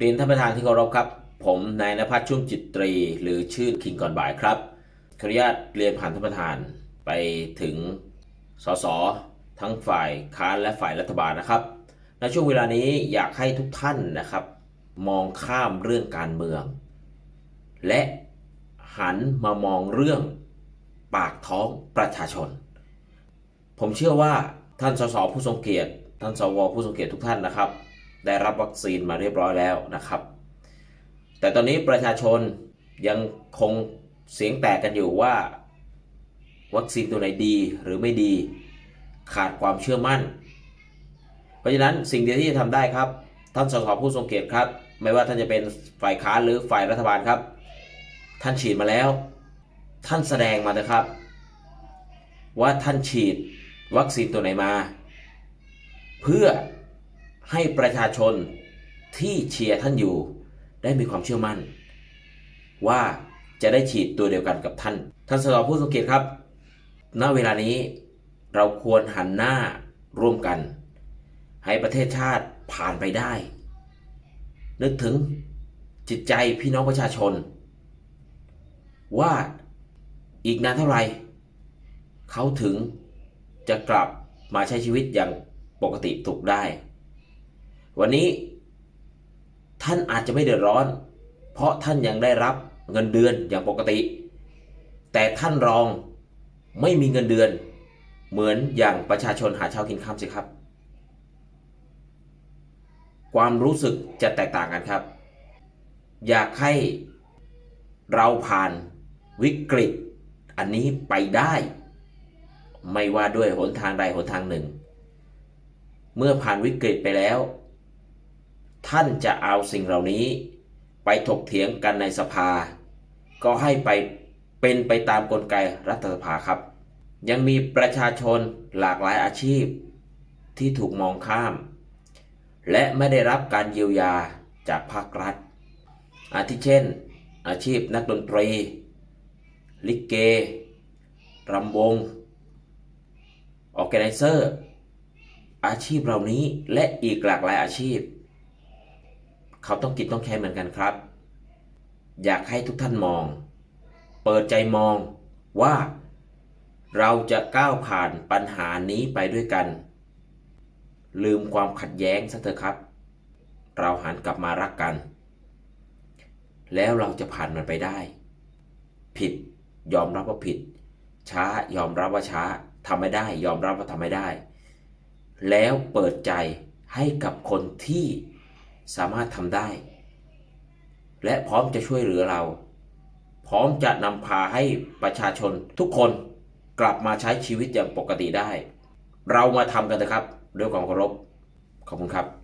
เรียนท่านประธานที่เคารพครับ ผมนายนภัสชุ่มจิตตรี หรือชื่อคิงก่อนบ่ายครับขออนุญาตเรียนผ่านท่านประธานไปถึงสสทั้งฝ่ายค้านและฝ่ายรัฐบาลนะครับ ในช่วงเวลานี้อยากให้ทุกท่านนะครับ มองข้ามเรื่องการเมือง และหันมามองเรื่องปากท้องประชาชน ผมเชื่อว่าท่านสสผู้ทรงเกียรติ ท่านสวผู้ทรงเกียรติทุกท่านนะครับ ได้รับวัคซีนมาเรียบร้อยแล้วนะครับ แต่ตอนนี้ประชาชนยังคงเสียงแตกกันอยู่ว่า วัคซีนตัวไหนดีหรือไม่ดีขาดความเชื่อมั่น เพราะฉะนั้นสิ่งเดียวที่จะทำได้ครับ ท่านสสผู้ทรงเกียรติครับ ไม่ว่าท่านจะเป็นฝ่ายค้านหรือฝ่ายรัฐบาลครับ ท่านฉีดมาแล้ว ท่านแสดงมาเถอะครับ ว่าท่านฉีดวัคซีนตัวไหนมา เพื่อ ให้ประชาชนที่เชียร์ท่านอยู่ ได้มีความเชื่อมั่น ว่าจะได้ฉีดตัวเดียวกันกับท่าน ท่านสสผู้ทรงเกตครับ ณ เวลานี้เราควรหันหน้าร่วมกัน ให้ประเทศชาติผ่านไปได้ นึกถึงจิตใจพี่น้องประชาชน ว่าอีกนานเท่าไหร่เขาถึงจะกลับมาใช้ชีวิตอย่างปกติถูกได้ วันนี้ท่านอาจจะไม่เดือดร้อน เพราะท่านยังได้รับเงินเดือนอย่างปกติ แต่ท่านรองไม่มีเงินเดือน เหมือนอย่างประชาชนหาเช้ากินข้ามสิครับ ความรู้สึกจะแตกต่างกันครับ อยากให้เราผ่านวิกฤตอันนี้ไปได้ ไม่ว่าด้วยหนทางใดหนทางหนึ่ง เมื่อผ่านวิกฤตไปแล้ว ท่านจะเอาสิ่งเหล่านี้ ไปถกเถียงกันในสภา ก็ให้ไปเป็นไปตามกลไกรัฐสภาครับ ยังมีประชาชนหลากหลายอาชีพ ที่ถูกมองข้าม และไม่ได้รับการเยียวยาจากภาครัฐ อาทิเช่น อาชีพนักดนตรี ลิเกรำวงออแกไนเซอร์ อาชีพเหล่านี้และอีกหลากหลายอาชีพ เขาต้องกินต้องใช้เหมือนกันครับ อยากให้ทุกท่านมอง เปิดใจมองว่าเราจะก้าวผ่านปัญหานี้ไปด้วยกัน ลืมความขัดแย้งซะเถอะครับ เราหันกลับมารักกัน แล้วเราจะผ่านมันไปได้ ผิดยอมรับว่าผิด ช้ายอมรับว่าช้าทำไม่ได้ ยอมรับว่าทำไม่ได้ แล้วเปิดใจให้กับคนที่ สามารถทำได้ และพร้อมจะช่วยเหลือเรา พร้อมจะนำพาให้ประชาชนทุกคนกลับมาใช้ชีวิตอย่างปกติได้ เรามาทำกันนะครับด้วยความเคารพขอบคุณครับ